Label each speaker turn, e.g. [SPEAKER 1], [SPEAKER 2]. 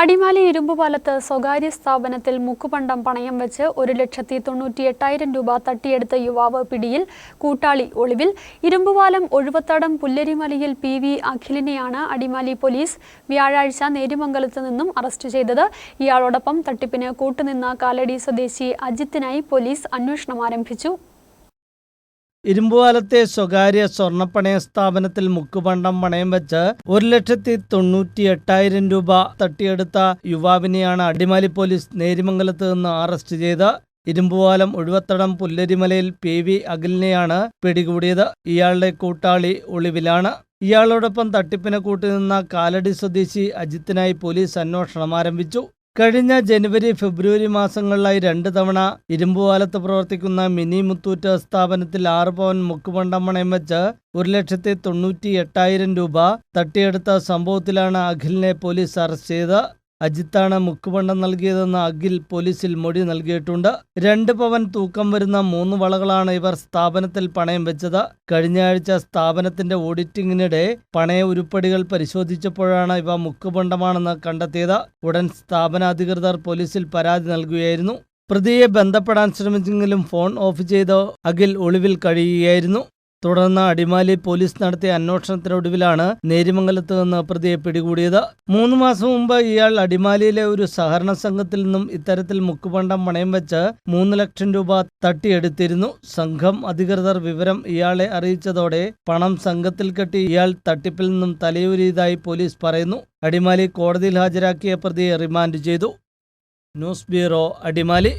[SPEAKER 1] അടിമാലി ഇരുമ്പുപാലത്ത് സ്വകാര്യ സ്ഥാപനത്തിൽ മുക്കുപണ്ടം പണയം വെച്ച് ഒരു ലക്ഷത്തി തൊണ്ണൂറ്റി എട്ടായിരം രൂപ തട്ടിയെടുത്ത യുവാവ് പിടിയിൽ കൂട്ടാളി ഒളിവിൽ. ഇരുമ്പുപാലം ഒഴുവത്തടം പുല്ലരിമലയിൽ പി വി അഖിലിനെയാണ് അടിമാലി പോലീസ് വ്യാഴാഴ്ച നേരിമംഗലത്ത് നിന്നും അറസ്റ്റ് ചെയ്തത്. ഇയാളോടൊപ്പം തട്ടിപ്പിന് കൂട്ടുനിന്ന കാലടി സ്വദേശി അജിത്തിനായി പോലീസ് അന്വേഷണം ആരംഭിച്ചു.
[SPEAKER 2] ഇരുമ്പുപാലത്തെ സ്വകാര്യ സ്വർണപ്പണയ സ്ഥാപനത്തിൽ മുക്കുപണ്ടം പണയം വെച്ച് ഒരു ലക്ഷത്തി തൊണ്ണൂറ്റി എട്ടായിരം രൂപ തട്ടിയെടുത്ത യുവാവിനെയാണ് അടിമാലി പോലീസ് നേരിമംഗലത്ത് നിന്ന് അറസ്റ്റ് ചെയ്ത് ഇരുമ്പുപാലം ഒഴുവത്തടം പുല്ലരിമലയിൽ പി വി അഖിലിനെയാണ് പിടികൂടിയത്. ഇയാളുടെ കൂട്ടാളി ഒളിവിലാണ്. ഇയാളോടൊപ്പം തട്ടിപ്പിന് കൂട്ടുനിന്ന കാലടി സ്വദേശി അജിത്തിനായി പോലീസ് അന്വേഷണം ആരംഭിച്ചു. കഴിഞ്ഞ ജനുവരി ഫെബ്രുവരി മാസങ്ങളിലായി രണ്ട് തവണ ഇരുമ്പുപാലത്ത് പ്രവർത്തിക്കുന്ന മിനി മുത്തൂറ്റ് സ്ഥാപനത്തിൽ ആറ് പവൻ മുക്കുപണ്ടം വെച്ച് ഒരു ലക്ഷത്തി തൊണ്ണൂറ്റി എട്ടായിരം രൂപ തട്ടിയെടുത്ത സംഭവത്തിലാണ് അഖിലിനെ പോലീസ് അറസ്റ്റ് ചെയ്തത്. അജിത്താണ് മുക്കുപണ്ടം നൽകിയതെന്ന് അഖിൽ പോലീസിൽ മൊഴി നൽകിയിട്ടുണ്ട്. രണ്ട് പവൻ തൂക്കം വരുന്ന മൂന്ന് വളകളാണ് ഇവർ സ്ഥാപനത്തിൽ പണയം വെച്ചത്. കഴിഞ്ഞ ആഴ്ച സ്ഥാപനത്തിന്റെ ഓഡിറ്റിംഗിനിടെ പണയ ഉരുപ്പടികൾ പരിശോധിച്ചപ്പോഴാണ് ഇവ മുക്കുപണ്ടമാണെന്ന് കണ്ടെത്തിയത്. ഉടൻ സ്ഥാപനാധികൃതർ പോലീസിൽ പരാതി നൽകുകയായിരുന്നു. പ്രതിയെ ബന്ധപ്പെടാൻ ശ്രമിച്ചെങ്കിലും ഫോൺ ഓഫ് ചെയ്ത് അഖിൽ ഒളിവിൽ കഴിയുകയായിരുന്നു. തുടർന്ന് അടിമാലി പോലീസ് നടത്തിയ അന്വേഷണത്തിനൊടുവിലാണ് നേരിമംഗലത്ത് നിന്ന് പ്രതിയെ പിടികൂടിയത്. മൂന്ന് മാസം മുമ്പ് ഇയാൾ അടിമാലിയിലെ ഒരു സഹകരണ സംഘത്തിൽ നിന്നും ഇത്തരത്തിൽ മുക്കുപണ്ടം പണയം വെച്ച് മൂന്ന് ലക്ഷം രൂപ തട്ടിയെടുത്തിരുന്നു. സംഘം അധികൃതർ വിവരം ഇയാളെ അറിയിച്ചതോടെ പണം സംഘത്തിൽ കെട്ടി ഇയാൾ തട്ടിപ്പിൽ നിന്നും തലയൂരിയതായി പോലീസ് പറയുന്നു. അടിമാലി കോടതിയിൽ ഹാജരാക്കിയ പ്രതിയെ റിമാൻഡ് ചെയ്തു. News bureau Adimali.